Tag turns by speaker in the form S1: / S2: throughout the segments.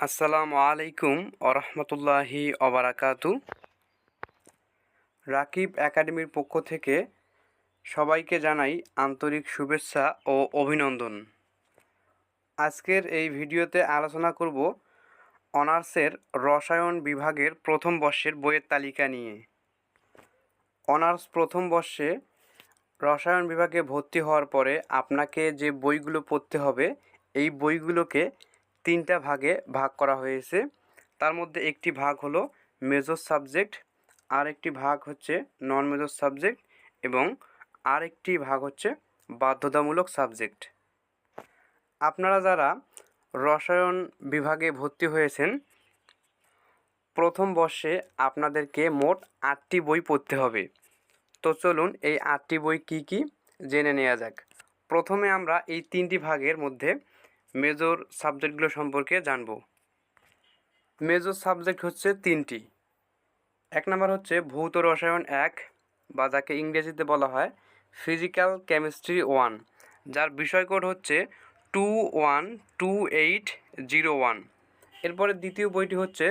S1: আসসালামু আলাইকুম আরহামতুল্লাহি অবরাকাতু রাকিব একাডেমির পক্ষ থেকে সবাইকে জানাই আন্তরিক শুভেচ্ছা ও অভিনন্দন। আজকের এই ভিডিওতে আলোচনা করব অনার্সের রসায়ন বিভাগের প্রথম বর্ষের বইয়ের তালিকা নিয়ে। অনার্স প্রথম বর্ষে রসায়ন বিভাগে ভর্তি হওয়ার পরে আপনাকে যে বইগুলো পড়তে হবে, এই বইগুলোকে তিনটা ভাগে ভাগ করা হয়েছে। তার মধ্যে একটি ভাগ হলো মেজর সাবজেক্ট আর একটি ভাগ হচ্ছে নন মেজর সাবজেক্ট এবং আরেকটি ভাগ হচ্ছে বাধ্যতামূলক সাবজেক্ট আপনারা যারা রসায়ন বিভাগে ভর্তি হয়েছেন, প্রথম বর্ষে আপনাদেরকে মোট আটটি বই পড়তে হবে। তো চলুন এই আটটি বই কি কি জেনে নেওয়া যাক। প্রথমে আমরা এই তিনটি ভাগের মধ্যে মেজর সাবজেক্টগুলো সম্পর্কে জানব। মেজর সাবজেক্ট হচ্ছে তিনটি। এক নম্বর হচ্ছে ভৌত রসায়ন এক, বা যাকে ইংরেজিতে বলা হয় ফিজিক্যাল কেমিস্ট্রি ওয়ান যার বিষয় কোড হচ্ছে two one two eight zero one এরপরে দ্বিতীয় বইটি হচ্ছে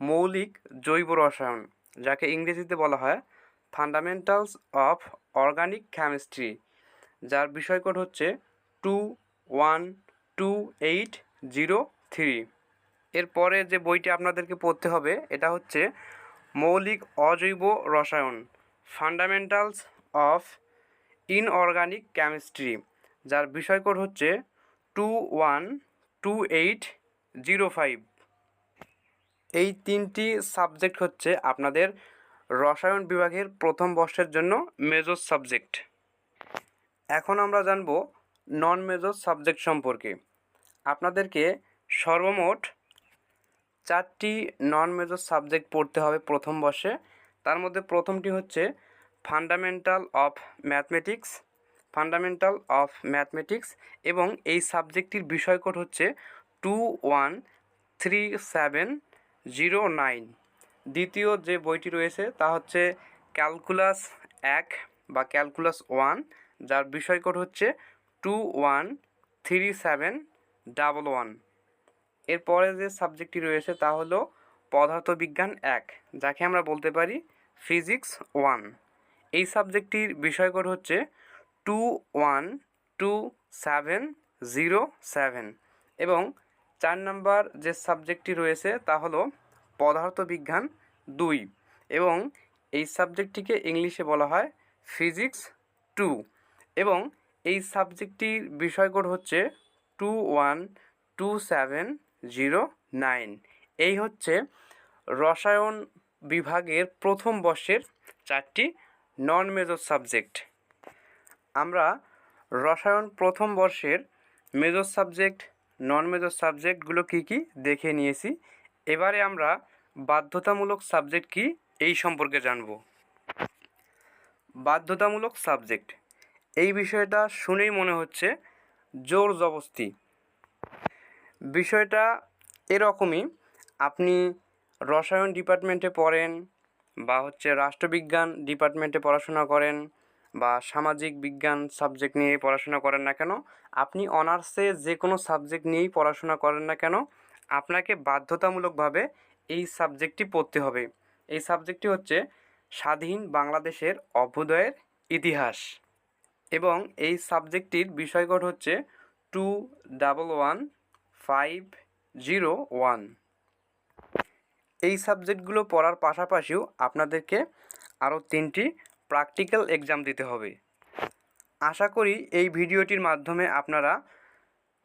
S1: মৌলিক জৈব রসায়ন, যাকে ইংরেজিতে বলা হয় ফান্ডামেন্টালস অফ অর্গানিক কেমিস্ট্রি যার বিষয় কোড হচ্ছে two one two eight zero three এরপরে যে বইটি আপনাদেরকে পড়তে হবে, এটা হচ্ছে মৌলিক অজৈব রসায়ন ফান্ডামেন্টালস অফ ইনঅর্গানিক কেমিস্ট্রি যার বিষয় কোড হচ্ছে two one two eight zero five এই তিনটি সাবজেক্ট হচ্ছে আপনাদের রসায়ন বিভাগের প্রথম বর্ষের জন্য মেজর সাবজেক্ট এখন আমরা জানব নন মেজর সাবজেক্ট সম্পর্কে। আপনাদেরকে সর্বমোট চারটি নন মেজর সাবজেক্ট পড়তে হবে প্রথম বর্ষে। তার মধ্যে প্রথমটি হচ্ছে fundamental of mathematics fundamental of mathematics এবং এই সাবজেক্টটির বিষয়কোড হচ্ছে two one three seven zero nine দ্বিতীয় যে বইটি রয়েছে তা হচ্ছে ক্যালকুলাস এক বা ক্যালকুলাস ওয়ান যার বিষয়কোড হচ্ছে two one three seven double one এরপরে যে সাবজেক্টটি রয়েছে তা হলো পদার্থবিজ্ঞান এক, যাকে আমরা বলতে পারি ফিজিক্স ওয়ান এই সাবজেক্টটির বিষয়কোড হচ্ছে two one two seven zero seven এবং চার নাম্বার যে সাবজেক্টটি রয়েছে তা হলো পদার্থবিজ্ঞান দুই এবং এই সাবজেক্টটিকে ইংলিশে বলা হয় ফিজিক্স টু এবং এই সাবজেক্টটির বিষয়কোড হচ্ছে two one two seven zero nine এই হচ্ছে রসায়ন বিভাগের প্রথম বর্ষের চারটি নন মেজর সাবজেক্ট আমরা রসায়ন প্রথম বর্ষের মেজর সাবজেক্ট নন মেজর সাবজেক্টগুলো কী কী দেখে নিয়েছি। এবারে আমরা বাধ্যতামূলক সাবজেক্ট কি এই সম্পর্কে জানব। বাধ্যতামূলক সাবজেক্ট এই বিষয়টা শুনেই মনে হচ্ছে জোর জবস্তি বিষয়টা এরকমই, আপনি রসায়ন ডিপার্টমেন্টে পড়েন বা হচ্ছে রাষ্ট্রবিজ্ঞান ডিপার্টমেন্টে পড়াশোনা করেন বা সামাজিক বিজ্ঞান সাবজেক্ট নিয়ে পড়াশোনা করেন না কেন, আপনি অনার্সে যে কোনো সাবজেক্ট নিয়েই পড়াশোনা করেন না কেন, আপনাকে বাধ্যতামূলকভাবে এই সাবজেক্টটি পড়তে হবে। এই সাবজেক্টটি হচ্ছে স্বাধীন বাংলাদেশের অভ্যুদয়ের ইতিহাস। এবং এই সাবজেক্টটির বিষয়কোড হচ্ছে two double one five zero one এই সাবজেক্টগুলো পড়ার পাশাপাশিও আপনাদেরকে আরও তিনটি প্র্যাকটিক্যাল এক্সাম দিতে হবে। আশা করি এই ভিডিওটির মাধ্যমে আপনারা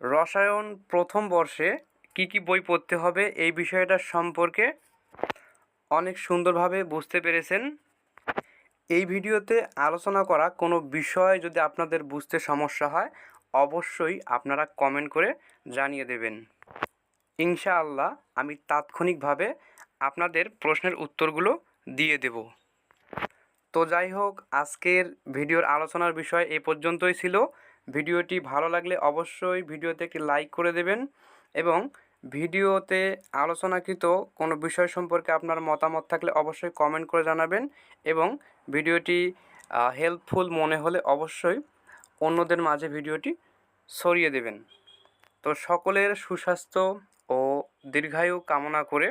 S1: রসায়ন প্রথম বর্ষে কী কী বই পড়তে হবে এই বিষয়টা সম্পর্কে অনেক সুন্দরভাবে বুঝতে পেরেছেন। এই ভিডিওতে আলোচনা করা কোনো বিষয় যদি আপনাদের বুঝতে সমস্যা হয়, অবশ্যই আপনারা কমেন্ট করে জানিয়ে দেবেন। ইনশাআল্লাহ আমি তাৎক্ষণিকভাবে আপনাদের প্রশ্নের উত্তরগুলো দিয়ে দেব। তো যাই হোক, আজকের ভিডিওর আলোচনার বিষয় এ পর্যন্তই ছিল। ভিডিওটি ভালো লাগলে অবশ্যই ভিডিওতে একটি লাইক করে দেবেন এবং ভিডিওতে আলোচনাকৃত কোনো বিষয় সম্পর্কে আপনার মতামত থাকলে অবশ্যই কমেন্ট করে জানাবেন এবং ভিডিওটি হেল্পফুল মনে হলে অবশ্যই অন্যদের মাঝে ভিডিওটি ছড়িয়ে দেবেন। তো সকলের সুস্বাস্থ্য ও দীর্ঘায়ু কামনা করে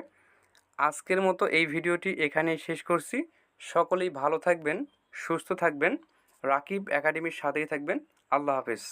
S1: আজকের মতো এই ভিডিওটি এখানেই শেষ করছি। সকলেই ভালো থাকবেন, সুস্থ থাকবেন। রাকিব একাডেমির সাথেই থাকবেন। আল্লাহ হাফেজ।